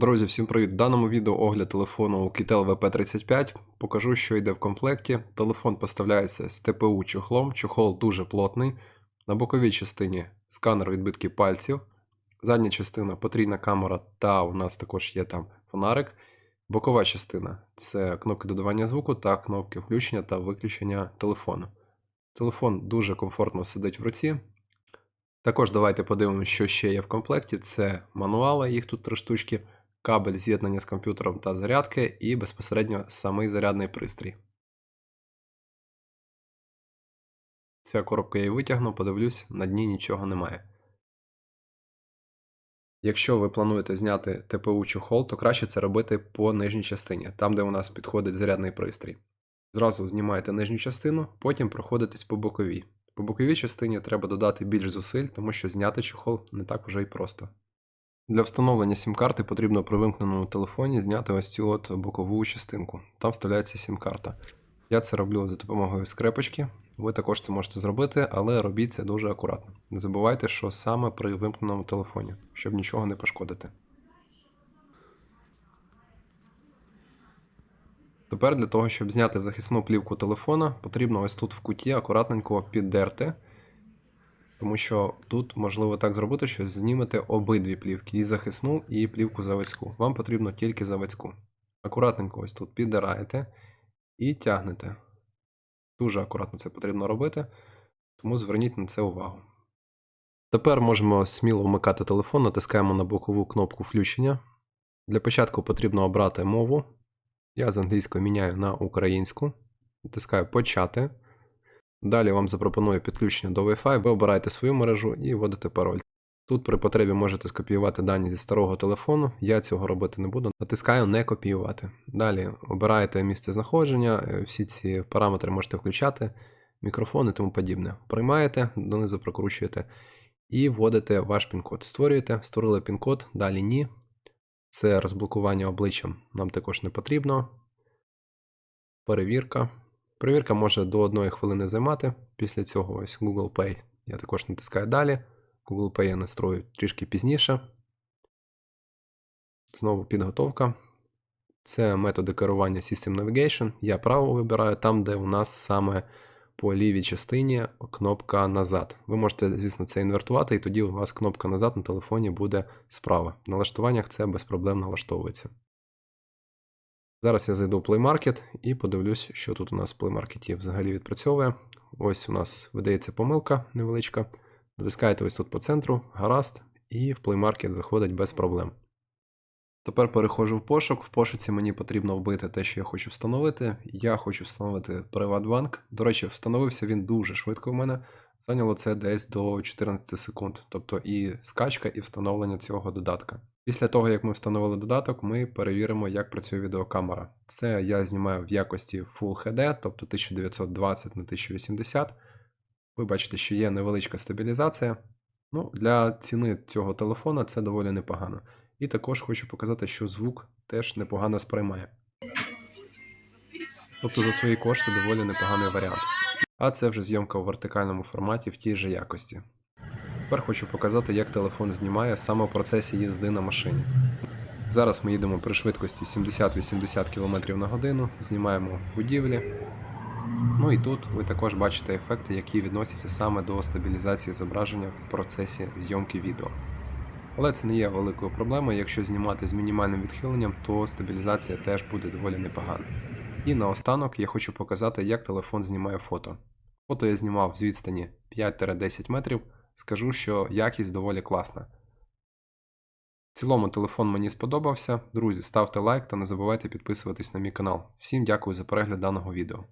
Друзі, всім привіт! В даному відео огляд телефону Kitel VP35. Покажу, що йде в комплекті. Телефон поставляється з ТПУ чохлом. Чохол дуже плотний. На боковій частині сканер відбитків пальців. Задня частина потрійна камера, та у нас також є там фонарик. Бокова частина це кнопки додавання звуку та кнопки включення та виключення телефону. Телефон дуже комфортно сидить в руці. Також давайте подивимося, що ще є в комплекті. Це мануали, їх тут три штучки, кабель з'єднання з комп'ютером та зарядки, і безпосередньо самий зарядний пристрій. Ця коробка я її витягну, подивлюсь, на дні нічого немає. Якщо ви плануєте зняти ТПУ чохол, то краще це робити по нижній частині, там де у нас підходить зарядний пристрій. Зразу знімаєте нижню частину, потім проходитесь по боковій. По боковій частині треба додати більш зусиль, тому що зняти чохол не так уже й просто. Для встановлення сім-карти потрібно при вимкненому телефоні зняти ось цю от бокову частинку. Там вставляється сім-карта. Я це роблю за допомогою скрепочки. Ви також це можете зробити, але робіть це дуже акуратно. Не забувайте, що саме при вимкненому телефоні, щоб нічого не пошкодити. Тепер для того, щоб зняти захисну плівку телефона, потрібно ось тут в куті акуратненько піддерти, тому що тут можливо так зробити, що знімете обидві плівки, і захисну, і плівку заводську. Вам потрібно тільки заводську. Акуратненько ось тут піддираєте і тягнете. Дуже акуратно це потрібно робити, тому зверніть на це увагу. Тепер можемо сміло вмикати телефон, натискаємо на бокову кнопку включення. Для початку потрібно обрати мову. Я з англійської міняю на українську. Натискаю Почати. Далі вам запропоную підключення до Wi-Fi. Ви обираєте свою мережу і вводите пароль. Тут при потребі можете скопіювати дані зі старого телефону. Я цього робити не буду. Натискаю Не копіювати. Далі обираєте місце знаходження, е, всі ці параметри можете включати, мікрофон і тому подібне. Приймаєте, донизу прокручуєте і вводите ваш пін-код. Створюєте, створили пін-код, далі ні. Це розблокування обличчям нам також не потрібно. Перевірка. Перевірка може до 1 хвилини займати. Після цього ось Google Pay. Я також натискаю далі. Google Pay я настрою трішки пізніше. Знову підготовка. Це методи керування System Navigation. Я право вибираю там, де у нас саме по лівій частині кнопка назад. Ви можете, звісно, це інвертувати, і тоді у вас кнопка назад на телефоні буде справа. В налаштуваннях це без проблем налаштовується. Зараз я зайду в Play Market і подивлюсь, що тут у нас в Play Market взагалі відпрацьовує. Ось у нас видається помилка невеличка. Натискаєте ось тут по центру, гаразд, і в Play Market заходить без проблем. Тепер переходжу в пошук. В пошуці мені потрібно вбити те, що я хочу встановити. Я хочу встановити PrivatBank. До речі, встановився він дуже швидко у мене. Зайняло це десь до 14 секунд, тобто і скачка, і встановлення цього додатка. Після того, як ми встановили додаток, ми перевіримо, як працює відеокамера. Це я знімаю в якості Full HD, тобто 1920 на 1080. Ви бачите, що є невеличка стабілізація. Ну, Для ціни цього телефона це доволі непогано. І також хочу показати, що звук теж непогано сприймає. Тобто за свої кошти доволі непоганий варіант. А це вже зйомка у вертикальному форматі в тій же якості. Тепер хочу показати, як телефон знімає саме в процесі їзди на машині. Зараз ми їдемо при швидкості 70-80 км на годину, знімаємо будівлі. Ну і тут ви також бачите ефекти, які відносяться саме до стабілізації зображення в процесі зйомки відео. Але це не є великою проблемою, якщо знімати з мінімальним відхиленням, то стабілізація теж буде доволі непогана. І наостанок я хочу показати, як телефон знімає фото. Фото я знімав з відстані 5-10 метрів, скажу, що якість доволі класна. В цілому телефон мені сподобався. Друзі, ставте лайк та не забувайте підписуватись на мій канал. Всім дякую за перегляд даного відео.